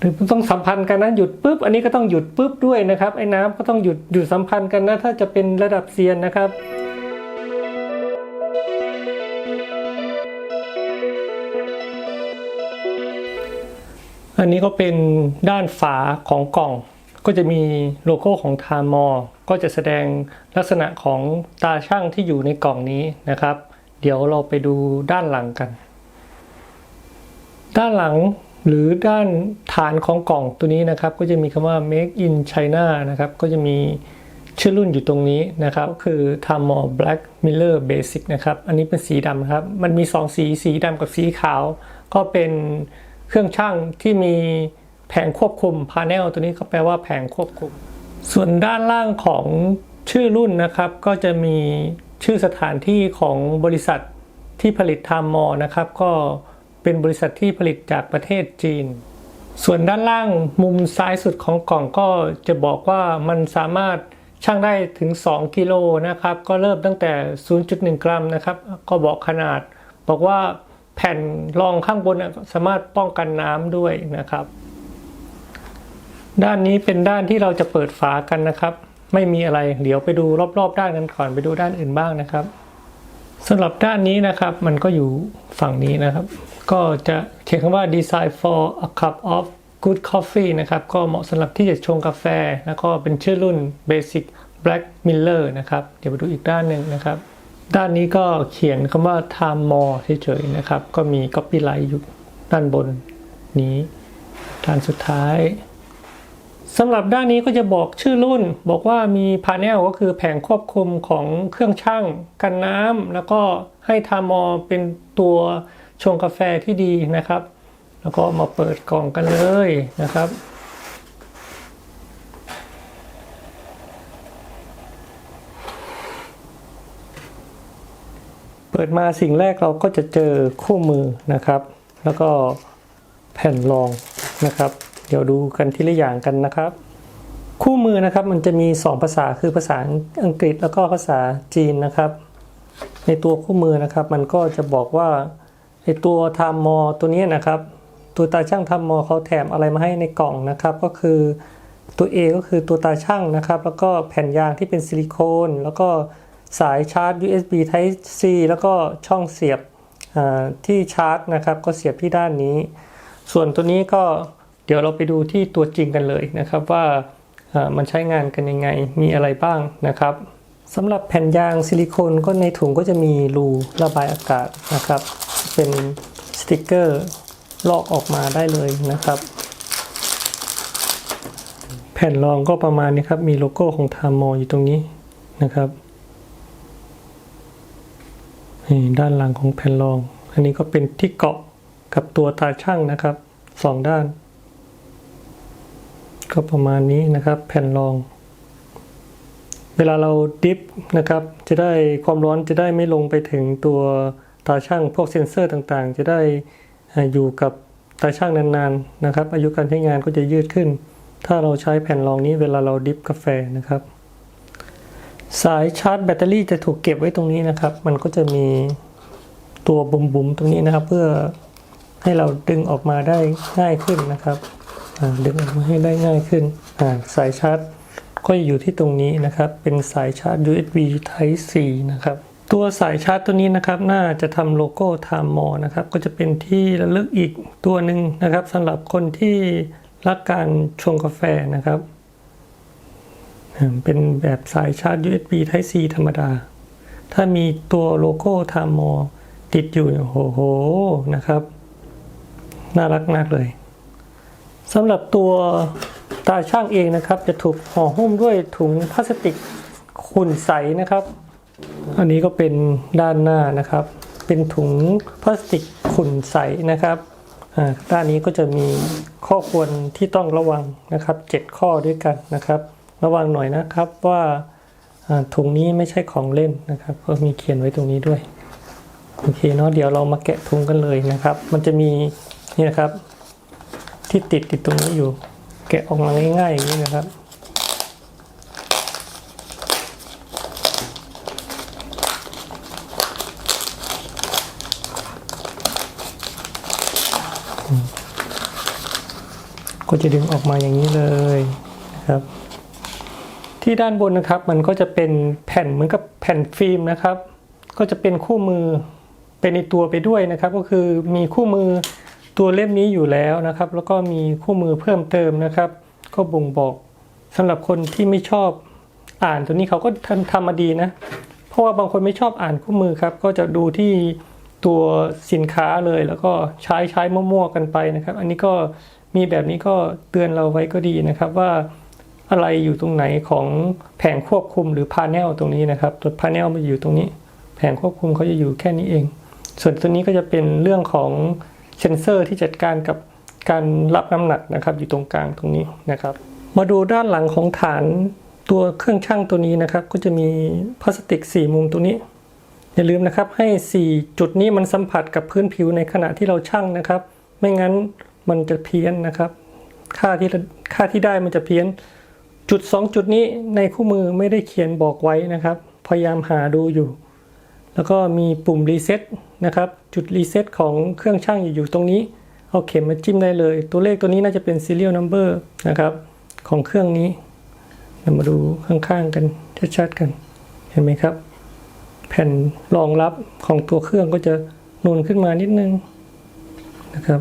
หรือต้องสัมพันธ์กันนะหยุดปุ๊บ อันนี้ก็ต้องหยุดปุ๊บด้วยนะครับไอ้น้ำก็ต้องหยุดหยุดสัมพันธ์กันนะถ้าจะเป็นระดับเซียนนะครับอันนี้ก็เป็นด้านฝาของกล่อง ก็จะมีโลโก้ของทามอก็จะแสดงลักษณะของตาช่างที่อยู่ในกล่องนี้นะครับ เดี๋ยวเราไปดูด้านหลังกัน ด้านหลัง หรือด้านฐานของกล่องตัวนี้นะครับ ก็จะมีคำว่า make in China นะครับ ก็จะมีชื่อรุ่นอยู่ตรงนี้นะครับ ก็คือ t a m o Black Miller Basic นะครับ อันนี้เป็นสีดำครับ มันมี 2 สี สีดำกับสีขาว ก็เป็นเครื่องช่างที่มีแผงควบคุม panel ตัวนี้ก็แปลว่าแผงควบคุม ส่วนด้านล่างของชื่อรุ่นนะครับ ก็จะมีชื่อสถานที่ของบริษัทที่ผลิตทามมอนะครับ ก็ เป็นบริษัทที่ผลิตจากประเทศจีน ส่วนด้านล่างมุมซ้ายสุดของกล่องก็จะบอกว่ามันสามารถชั่งได้ถึง 2 กิโลนะครับ ก็เริ่มตั้งแต่ 0.1 กรัมนะครับ ก็บอกขนาด บอกว่าแผ่นรองข้างบนสามารถป้องกันน้ำด้วยนะครับ ด้านนี้เป็นด้านที่เราจะเปิดฝากันนะครับ ไม่มีอะไร เดี๋ยวไปดูรอบๆ ด้านกันก่อนไปดูด้านอื่นบ้างนะครับสำหรับด้านนี้นะครับ มันก็อยู่ฝั่งนี้นะครับก็จะเขียนคำว่า design for a cup of good coffee นะครับ ก็เหมาะสำหรับที่จะชงกาแฟ แล้วก็เป็นชื่อรุ่น basic black miller นะครับ เดี๋ยวไปดูอีกด้านหนึ่งนะครับ ด้านนี้ก็เขียนคำว่า time more เฉยๆนะครับ ก็มี copyright อยู่ด้านบนนี้ ด้านสุดท้ายสำหรับด้านนี้ก็จะบอกชื่อรุ่น บอกว่ามีพาเนลก็คือแผงควบคุมของเครื่องช่างกันน้ำแล้วก็ให้ทามอเป็นตัว ชงกาแฟที่ดีนะครับ แล้วก็มาเปิดกล่องกันเลยนะครับ เปิดมาสิ่งแรกเราก็จะเจอคู่มือนะครับ แล้วก็แผ่นรองนะครับ เดี๋ยวดูกันทีละอย่างกันนะครับคู่มือนะครับมันจะมี 2 ภาษาคือภาษาอังกฤษแล้วก็ภาษาจีนนะครับ ในตัวคู่มือนะครับ มันก็จะบอกว่า ตัวทามมอตัวนี้นะครับ ตัวตาช่างทามมอเขาแถมอะไรมาให้ในกล่องนะครับ ก็คือตัว A ก็คือตัวตาช่างนะครับ แล้วก็แผ่นยางที่เป็นซิลิโคน แล้วก็สายชาร์จ USB Type C แล้วก็ช่องเสียบที่ชาร์จนะครับ ก็เสียบที่ด้านนี้ ส่วนตัวนี้ก็เดี๋ยวเราไปดูที่ตัวจริงกันเลยนะครับว่ามันใช้งานกันยังไงมีอะไรบ้างนะครับ สำหรับแผ่นยางซิลิโคนก็ในถุงก็จะมีรูระบายอากาศนะครับ เป็นสติกเกอร์ลอกออกมาได้เลยนะครับ แผ่นรองก็ประมาณนี้ครับ มีโลโก้ของทามมออยู่ตรงนี้นะครับนี่ด้านหลังของแผ่นรอง อันนี้ก็เป็นที่เกาะกับตัวตาช่างนะครับสองด้าน ก็ประมาณนี้นะครับ แผ่นรอง เวลาเราดิฟนะครับจะได้ความร้อนจะได้ไม่ลงไปถึงตัวตาช่างพวกเซ็นเซอร์ต่างๆ จะได้อยู่กับตาช่างนานๆนะครับ อายุการใช้งานก็จะยืดขึ้น ถ้าเราใช้แผ่นรองนี้เวลาเราดิฟกาแฟนะครับ สายชาร์จแบตเตอรี่จะถูกเก็บไว้ตรงนี้นะครับ มันก็จะมีตัวบุ๋มๆตรงนี้นะครับ เพื่อให้เราดึงออกมาได้ง่ายขึ้นนะครับดึงออกมาให้ได้ง่ายขึ้นสายชาร์จ ก็อยู่ที่ตรงนี้นะครับ เป็นสายชาร์จ USB Type C นะครับ ตัวสายชาร์จตัวนี้นะครับ น่าจะทำโลโก้ Time More นะครับ ก็จะเป็นที่ระลึกอีกตัวหนึ่งนะครับสำหรับคนที่รักการชงกาแฟนะครับ เป็นแบบสายชาร์จ USB Type C ธรรมดา ถ้ามีตัวโลโก้ Time More ติดอยู่โอ้โหนะครับ น่ารักมากเลยสำหรับตัว ตาช่างเองนะครับ จะถูกห่อหุ้มด้วยถุงพลาสติกขุ่นใสนะครับ อันนี้ก็เป็นด้านหน้านะครับ เป็นถุงพลาสติกขุ่นใสนะครับอ่าด้านนี้ก็จะมีข้อควรที่ต้องระวังนะครับ 7 ข้อด้วยกันนะครับ ระวังหน่อยนะครับว่าถุงนี้ไม่ใช่ของเล่นนะครับก็มีเขียนไว้ตรงนี้ด้วยโอเคเนาะเดี๋ยวเรามาแกะถุงกันเลยนะครับ มันจะมีนี่นะครับ ที่ติดติดตรงนี้อยู่ แกะออกมาง่ายๆอย่างนี้นะครับ ก็จะดึงออกมาอย่างนี้เลยนะครับ ที่ด้านบนนะครับมันก็จะเป็นแผ่นเหมือนกับแผ่นฟิล์มนะครับ ก็จะเป็นคู่มือเป็นในตัวไปด้วยนะครับ ก็คือมีคู่มือ ตัวเล่มนี้อยู่แล้วนะครับ แล้วก็มีคู่มือเพิ่มเติมนะครับ ก็บ่งบอกสำหรับคนที่ไม่ชอบอ่านตัวนี้เขาก็ทำทำมาดีนะ เพราะว่าบางคนไม่ชอบอ่านคู่มือครับ ก็จะดูที่ตัวสินค้าเลยแล้วก็ใช้ใช้มั่วๆกันไปนะครับ อันนี้ก็มีแบบนี้ก็เตือนเราไว้ก็ดีนะครับว่าอะไรอยู่ตรงไหนของแผงควบคุมหรือพา n e l ตรงนี้นะครับ ตัวพา n e l มันอยู่ตรงนี้ แผงควบคุมเขาจะอยู่แค่นี้เอง ส่วนตัวนี้ก็จะเป็นเรื่องของ เซนเซอร์ที่จัดการกับการรับน้ำหนักนะครับ อยู่ตรงกลางตรงนี้นะครับ มาดูด้านหลังของฐานตัวเครื่องช่างตัวนี้นะครับ ก็จะมีพลาสติก 4 มุมตัวนี้ อย่าลืมนะครับให้ 4 จุดนี้มันสัมผัสกับพื้นผิวในขณะที่เราช่างนะครับ ไม่งั้นมันจะเพี้ยนนะครับ ค่าที่ค่าที่ได้มันจะเพี้ยนจุด 2 จุดนี้ในคู่มือไม่ได้เขียนบอกไว้นะครับ พยายามหาดูอยู่ แล้วก็มีปุ่มรีเซ็ตนะครับ จุดรีเซ็ตของเครื่องช่างอยู่ตรงนี้ เอาเข็มมาจิ้มได้เลย ตัวเลขตัวนี้น่าจะเป็น serial number นะครับ ของเครื่องนี้เรามาดูข้างๆกันชัดๆกัน เห็นไหมครับ แผ่นรองรับของตัวเครื่องก็จะนูนขึ้นมานิดนึงนะครับ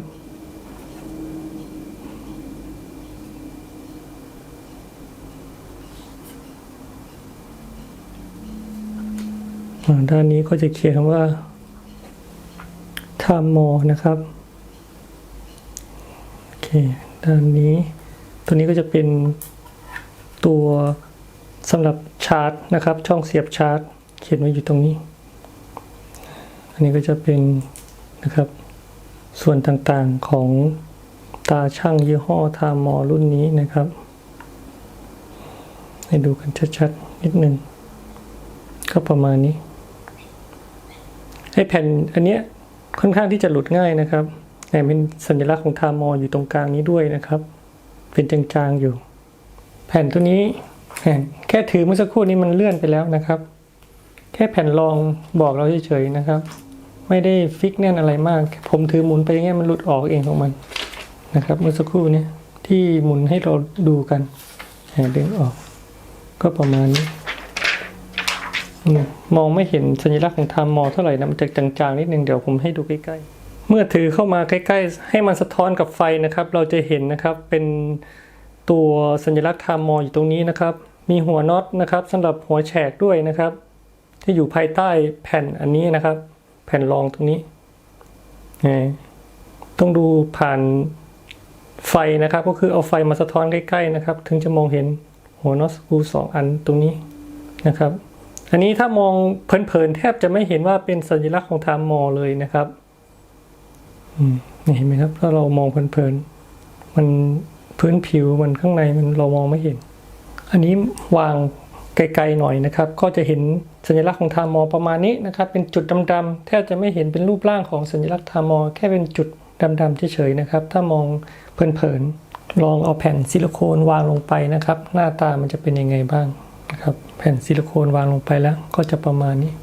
ด้านนี้ก็จะเขียนว่า time more นะครับโอเคด้านนี้ ตัวนี้ก็จะเป็นตัวสำหรับชาร์จนะครับ ช่องเสียบชาร์จ เขียนไว้อยู่ตรงนี้ อันนี้ก็จะเป็นนะครับ ส่วนต่างๆของตาช่างยี่ห้อทามอรุ่นนี้นะครับ ให้ดูกันชัดๆนิดนึงก็ประมาณนี้ แผ่นอันเนี้ยค่อนข้างที่จะหลุดง่ายนะครับแต่เป็นสัญลักษณ์ของทามออยู่ตรงกลางนี้ด้วยนะครับ เป็นจางๆอยู่ แผ่นตัวนี้แผ่นแค่ถือเมื่อสักครู่นี้มันเลื่อนไปแล้วนะครับ แค่แผ่นรองบอกเราเฉยๆนะครับ ไม่ได้ฟิกแน่นอะไรมาก ผมถือหมุนไปอย่างเงี้ยมันหลุดออกเองของมันนะครับ เมื่อสักครู่นี้ที่หมุนให้เราดูกันแห่ดึงออก ก็ประมาณนี้ มองไม่เห็นสัญลักษณ์ของไทม์มอเท่าไหร่นะมันจะจางๆนิดนึงเดี๋ยวผมให้ดูใกล้ๆ เมื่อถือเข้ามาใกล้ๆ ให้มันสะท้อนกับไฟนะครับ เราจะเห็นนะครับเป็นตัวสัญลักษณ์ไทม์มออยู่ตรงนี้นะครับ มีหัวน็อตนะครับสำหรับหัวแฉกด้วยนะครับ ที่อยู่ภายใต้แผ่นอันนี้นะครับ แผ่นรองตรงนี้ต้องดูผ่านไฟนะครับ ก็คือเอาไฟมาสะท้อนใกล้ๆนะครับ ถึงจะมองเห็นหัวน็อตสกรูสองอันตรงนี้นะครับ อันนี้ถ้ามองเพลินๆแทบจะไม่เห็นว่าเป็นสัญลักษณ์ของไทม์มอเลยนะครับอืมนี่เห็นไหมครับ ถ้าเรามองเพลินๆมันพื้นผิวมันข้างในมันเรามองไม่เห็น อันนี้วางไกลๆหน่อยนะครับ ก็จะเห็นสัญลักษณ์ของไทม์มอประมาณนี้นะครับ เป็นจุดดำๆแทบจะไม่เห็นเป็นรูปร่างของสัญลักษณ์ไทม์มอแค่เป็นจุดดำๆเฉยๆนะครับ ถ้ามองเพลินๆลองเอาแผ่นซิลิโคนวางลงไปนะครับ หน้าตามันจะเป็นยังไงบ้าง นะครับ แผ่นซิลิโคนวางลงไปแล้ว ก็จะประมาณนี้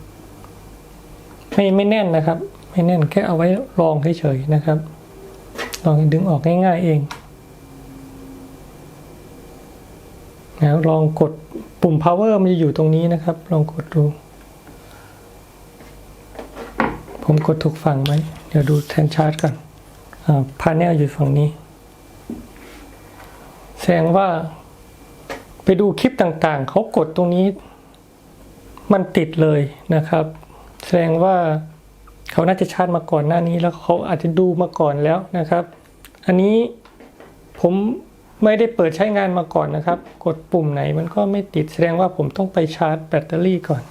ไม่ไม่แน่นนะครับ ไม่แน่นแค่เอาไว้รองเฉยๆนะครับ ลองดึงออกง่ายๆเองแล้วลองกดปุ่ม power มันจะอยู่ตรงนี้นะครับ ลองกดดู ผมกดถูกฝั่งไหม เดี๋ยวดูแทนชาร์จก่อนอ่าพาเนลอยู่ฝั่งนี้ แสดงว่า ไปดูคลิปต่างๆ เขากดตรงนี้ มันติดเลยนะครับ แสดงว่าเขาน่าจะชาร์จมาก่อนหน้านี้แล้วเขาอาจจะดูมาก่อนแล้วนะครับ อันนี้ผมไม่ได้เปิดใช้งานมาก่อนนะครับ กดปุ่มไหนมันก็ไม่ติดแสดงว่าผมต้องไปชาร์จแบตเตอรี่ก่อน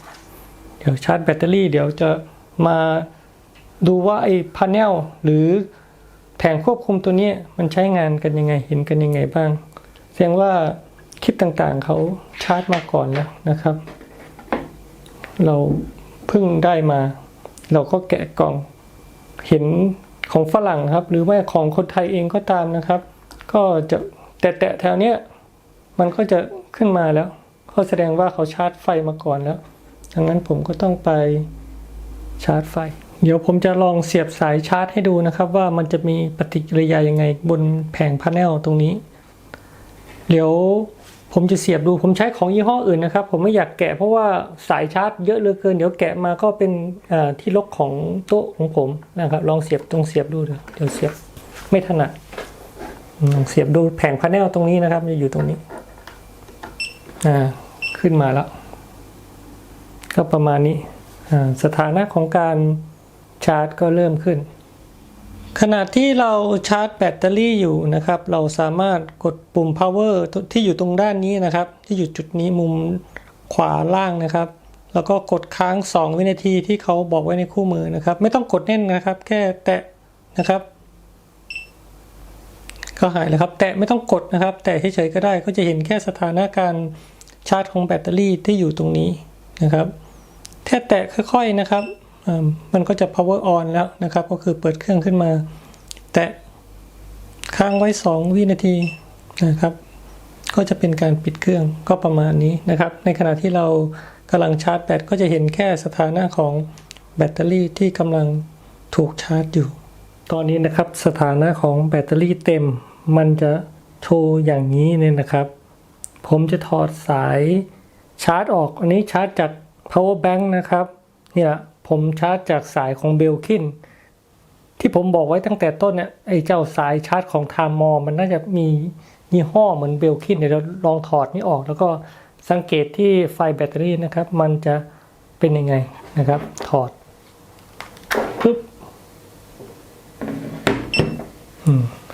เดี๋ยวชาร์จแบตเตอรี่ เดี๋ยวจะมาดูว่าไอ้พาเนลหรือแผงควบคุมตัวนี้มันใช้งานกันยังไงเห็นกันยังไงบ้าง แสดงว่า คลิปต่างๆเขาชาร์จมาก่อนแล้วนะครับ เราเพิ่งได้มา เราก็แกะกล่องเห็นของฝรั่งครับ หรือว่าของคนไทยเองก็ตามนะครับ ก็จะแตะๆแถวเนี้ยมันก็จะขึ้นมาแล้วก็แสดงว่าเขาชาร์จไฟมาก่อนแล้วดังนั้นผมก็ต้องไปชาร์จไฟ เดี๋ยวผมจะลองเสียบสายชาร์จให้ดูนะครับ ว่ามันจะมีปฏิกิริยายังไงบนแผงพาเนลตรงนี้ เดี๋ยว ผมจะเสียบดูผมใช้ของยี่ห้ออื่นนะครับ ผมไม่อยากแกะเพราะว่าสายชาร์จเยอะเหลือเกิน เดี๋ยวแกะมาก็เป็นที่ลกของโต๊ะของผมนะครับ ลองเสียบตรงเสียบดูเดี๋ยวเสียบไม่ถนัดลองเสียบดูแผงพาเนลตรงนี้นะครับจะอยู่ตรงนี้อ่าขึ้นมาแล้ว ก็ประมาณนี้สถานะของการชาร์จก็เริ่มขึ้น ขณะที่เราชาร์จแบตเตอรี่อยู่นะครับ เราสามารถกดปุ่ม power ที่อยู่ตรงด้านนี้นะครับ ที่อยู่จุดนี้มุมขวาล่างนะครับ แล้วก็กดค้าง 2 วินาทีที่เขาบอกไว้ในคู่มือนะครับ ไม่ต้องกดแน่นนะครับ แค่แตะนะครับ ก็หายแล้วครับ แตะไม่ต้องกดนะครับ แตะเฉยๆก็ได้ก็จะเห็นแค่สถานะการชาร์จของแบตเตอรี่ที่อยู่ตรงนี้นะครับ แค่แตะค่อยๆนะครับ มันก็จะ power on แล้วนะครับ ก็คือเปิดเครื่องขึ้นมา แตะค้างไว้ 2 วินาทีนะครับ ก็จะเป็นการปิดเครื่องก็ประมาณนี้นะครับ ในขณะที่เรากำลังชาร์จแบตก็จะเห็นแค่สถานะของแบตเตอรี่ที่กำลังถูกชาร์จอยู่ ตอนนี้นะครับสถานะของแบตเตอรี่เต็ม มันจะโชว์อย่างนี้เนี่ยนะครับ ผมจะถอดสายชาร์จออก อันนี้ชาร์จจาก power bank นะครับ เนี่ย ผมชาร์จจากสายของเบลคินที่ผมบอกไว้ตั้งแต่ต้นเนี่ยไอ้เจ้าสายชาร์จของทามมอมันน่าจะมียี่ห้อเหมือนเบลคินเดี๋ยวเราลองถอดนี่ออก แล้วก็สังเกตที่ไฟแบตเตอรี่นะครับ มันจะเป็นยังไงนะครับ ถอดปึ๊บ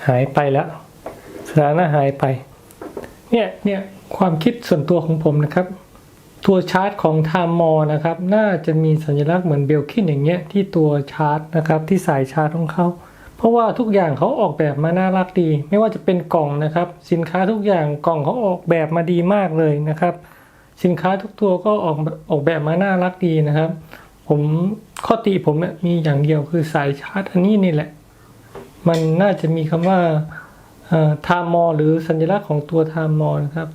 หายไปแล้วสถานะหายไป เนี่ยเนี่ยความคิดส่วนตัวของผมนะครับ ตัวชาร์จของไทม์มอนะครับ น่าจะมีสัญลักษณ์เหมือนเบลคินอย่างเงี้ยที่ตัวชาร์จนะครับที่สายชาร์จของเขาเพราะว่าทุกอย่างเขาออกแบบมาน่ารักดี ไม่ว่าจะเป็นกล่องนะครับ สินค้าทุกอย่างกล่องเขาออกแบบมาดีมากเลยนะครับ สินค้าทุกตัวก็ออกออกแบบมาน่ารักดีนะครับ ผมข้อติผมเนี่ยมีอย่างเดียวคือสายชาร์จอันนี้นี่แหละ มันน่าจะมีคำว่าไทม์มอหรือสัญลักษณ์ของตัวไทม์มอนะครับ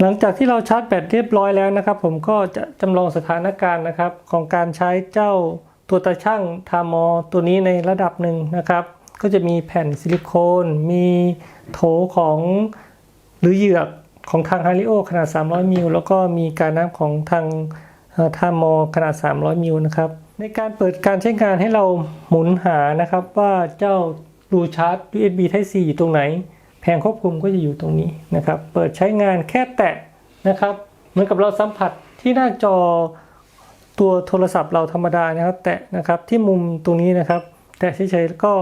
หลังจากที่เราชาร์จแบตเรียบร้อยแล้วนะครับ ผมก็จะจำลองสถานการณ์นะครับ ของการใช้เจ้าตัวตาช่างทามอตัวนี้ในระดับหนึ่งนะครับ ก็จะมีแผ่นซิลิโคน มีโถของหรือเหยือกของทางฮาริโอขนาด 300 มิลแล้วก็มีการน้ำของทางทามอขนาด 300 มิลนะครับ ในการเปิดการใช้งานให้เราหมุนหานะครับว่าเจ้ารูชาร์จ USB Type C อยู่ตรงไหน แผงควบคุมก็จะอยู่ตรงนี้นะครับ เปิดใช้งานแค่แตะนะครับ เหมือนกับเราสัมผัสที่หน้าจอตัวโทรศัพท์เราธรรมดานะครับ แตะนะครับที่มุมตรงนี้นะครับ แตะเฉยๆก็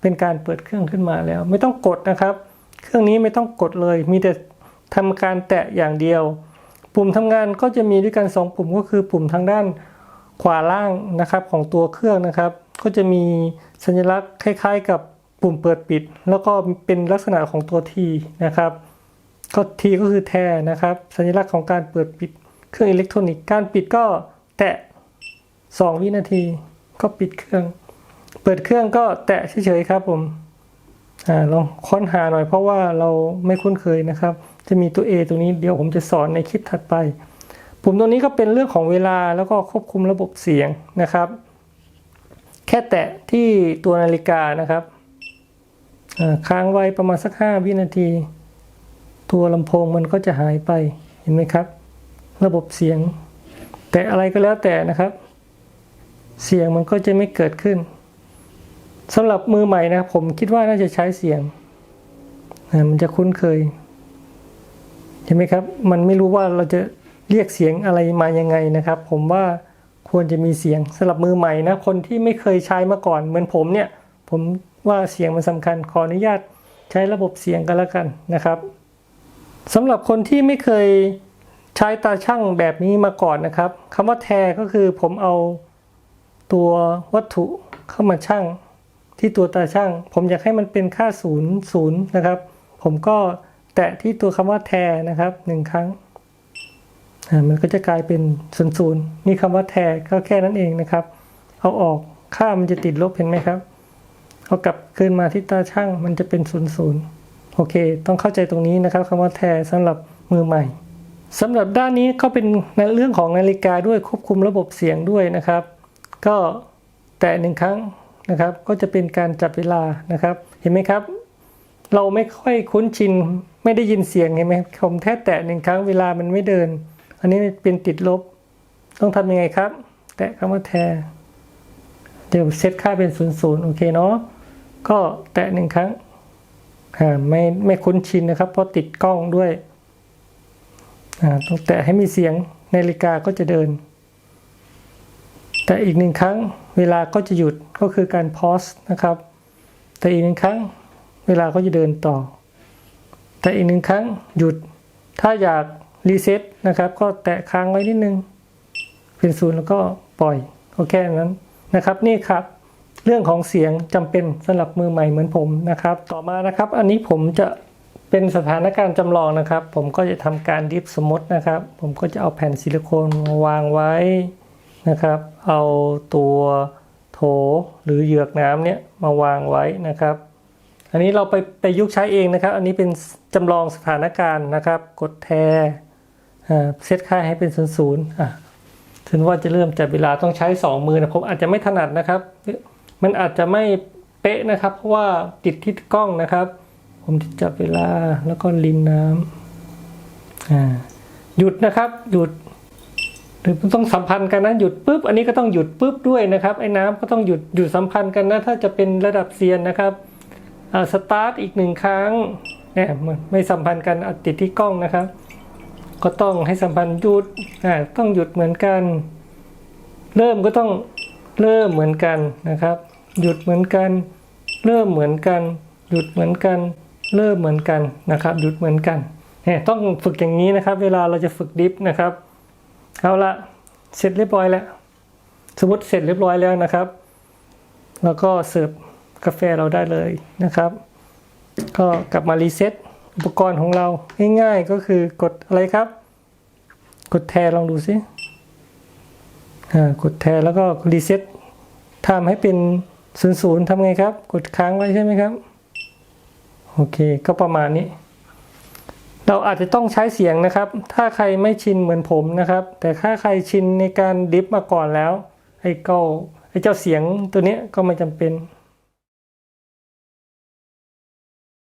เป็นการเปิดเครื่องขึ้นมาแล้ว ไม่ต้องกดนะครับ เครื่องนี้ไม่ต้องกดเลย มีแต่ทำการแตะอย่างเดียว ปุ่มทำงานก็จะมีด้วยกัน 2 ปุ่มก็คือปุ่มทางด้านขวาล่างนะครับของตัวเครื่องนะครับ ก็จะมีสัญลักษณ์คล้าย ๆ กับ ปุ่มเปิดปิด แล้วก็เป็นลักษณะของตัว T นะครับก็ T ก็คือแทนะครับ สัญลักษณ์ของการเปิดปิดเครื่องอิเล็กทรอนิกส์การปิดก็แตะ 2 วินาที ก็ปิดเครื่อง เปิดเครื่องก็แตะเฉยๆครับผมอลองค้นหาหน่อยเพราะว่าเราไม่คุ้นเคยนะครับ จะมีตัว A ตรงนี้เดี๋ยวผมจะสอนในคลิปถัดไป ปุ่มตัวนี้ก็เป็นเรื่องของเวลาแล้วก็ควบคุมระบบเสียงนะครับ แค่แตะที่ตัวนาฬิกานะครับ ค้างไว้ประมาณสัก 5 วินาที ตัวลำโพงมันก็จะหายไปเห็นไหมครับ ระบบเสียง แต่อะไรก็แล้วแต่นะครับ เสียงมันก็จะไม่เกิดขึ้นสำหรับมือใหม่นะครับผมคิดว่าน่าจะใช้เสียงมันจะคุ้นเคยเห็นไหมครับ มันไม่รู้ว่าเราจะเรียกเสียงอะไรมายังไงนะครับ ผมว่าควรจะมีเสียงสำหรับมือใหม่นะคนที่ไม่เคยใช้มาก่อนเหมือนผมเนี่ย ผม ว่าเสียงมันสำคัญขออนุญาตใช้ระบบเสียงกันแล้วกันนะครับสำหรับคนที่ไม่เคยใช้ตาช่างแบบนี้มาก่อนนะครับคำว่าแทก็คือผมเอาตัววัตถุเข้ามาช่างที่ตัวตาช่าง ผมอยากให้มันเป็นค่าศูนย์ศูนย์นะครับ ผมก็แตะที่ตัวคำว่าแทนะครับหนึ่งครั้งมันก็จะกลายเป็นศูนย์ศูนย์นี่คำว่าแทก็แค่นั้นเองนะครับ เอาออกค่ามันจะติดลบเห็นไหมครับ เอกลับคืนมาที่ตาช่างมันจะเป็นศูนย์ศูนย์โอเค ต้องเข้าใจตรงนี้นะครับคำว่าแทสำหรับมือใหม่สำหรับด้านนี้ก็เป็นในเรื่องของนาฬิกาด้วยควบคุมระบบเสียงด้วยนะครับ ก็แตะหนึ่งครั้งนะครับ ก็จะเป็นการจับเวลานะครับ เห็นไหมครับ เราไม่ค่อยคุ้นชินไม่ได้ยินเสียงเห็นไหมผมแค่แตะหนึ่งครั้งเวลามันไม่เดิน อันนี้เป็นติดลบ ต้องทำยังไงครับ แตะคำว่าแทเดี๋ยวเซตค่าเป็นศูนย์ศูนย์โอเคเนาะ ก็แตะหนึ่งครั้งไม่ไม่คุ้นชินนะครับ เพราะติดกล้องด้วยต้องแตะให้มีเสียงนาฬิกาก็จะเดิน แต่อีกหนึ่งครั้งเวลาก็จะหยุดก็คือการพอสนะครับ แต่อีกหนึ่งครั้งเวลาก็จะเดินต่อ แต่อีกหนึ่งครั้งหยุด ถ้าอยากรีเซ็ตนะครับ ก็แตะค้างไว้นิดนึงเป็นศูนย์แล้วก็ปล่อยโอเคนั้นนะครับ นี่ครับ เรื่องของเสียงจำเป็นสำหรับมือใหม่เหมือนผมนะครับ ต่อมานะครับ อันนี้ผมจะเป็นสถานการณ์จำลองนะครับ ผมก็จะทำการดิฟสมมตินะครับ ผมก็จะเอาแผ่นซิลิโคนมาวางไว้นะครับ เอาตัวโถหรือเหยือกน้ำเนี่ยมาวางไว้นะครับ อันนี้เราไปไปยุกต์ใช้เองนะครับ อันนี้เป็นจำลองสถานการณ์นะครับ กดแทอ่าเซตค่าให้เป็นศูนย์ศูนย์ถึงว่าจะเริ่มจับเวลาต้องใช้สองมือนะผมอาจจะไม่ถนัดนะครับ มันอาจจะไม่เป๊ะนะครับ เพราะว่าติดที่กล้องนะครับ ผมจะจับเวลาแล้วก็ลินน้ำอ่าหยุดนะครับหยุดหรือต้องสัมพันธ์กันนะหยุดปุ๊บอันนี้ก็ต้องหยุดปุ๊บด้วยนะครับไอ้น้ำก็ต้องหยุดหยุดสัมพันธ์กันนะถ้าจะเป็นระดับเซียนนะครับอ่าสตาร์ทอีกหนึ่งครั้งเนี่ยมันไม่สัมพันธ์กันติดที่กล้องนะครับ ก็ต้องให้สัมพันธ์หยุดอ่าต้องหยุดเหมือนกัน เริ่มก็ต้องเริ่มเหมือนกันนะครับ หยุดเหมือนกัน เริ่มเหมือนกัน หยุดเหมือนกัน เริ่มเหมือนกันนะครับ หยุดเหมือนกันเนี่ยต้องฝึกอย่างนี้นะครับ เวลาเราจะฝึกดิฟนะครับเอาละเสร็จเรียบร้อยแล้ว สมมติเสร็จเรียบร้อยแล้วนะครับ แล้วก็เสิร์ฟกาแฟเราได้เลยนะครับ ก็กลับมารีเซ็ตอุปกรณ์ของเราง่ายๆก็คือกดอะไรครับ กดแทนลองดูซิอ่ากดแทนแล้วก็รีเซ็ตทำให้เป็น ศูนย์ศูนย์ทำไงครับ กดค้างไว้ใช่ไหมครับ โอเค ก็ประมาณนี้ เราอาจจะต้องใช้เสียงนะครับ ถ้าใครไม่ชินเหมือนผมนะครับ แต่ถ้าใครชินในการดิฟมาก่อนแล้ว ไอ้เก้าไอ้เจ้าเสียงตัวเนี้ยก็ไม่จำเป็น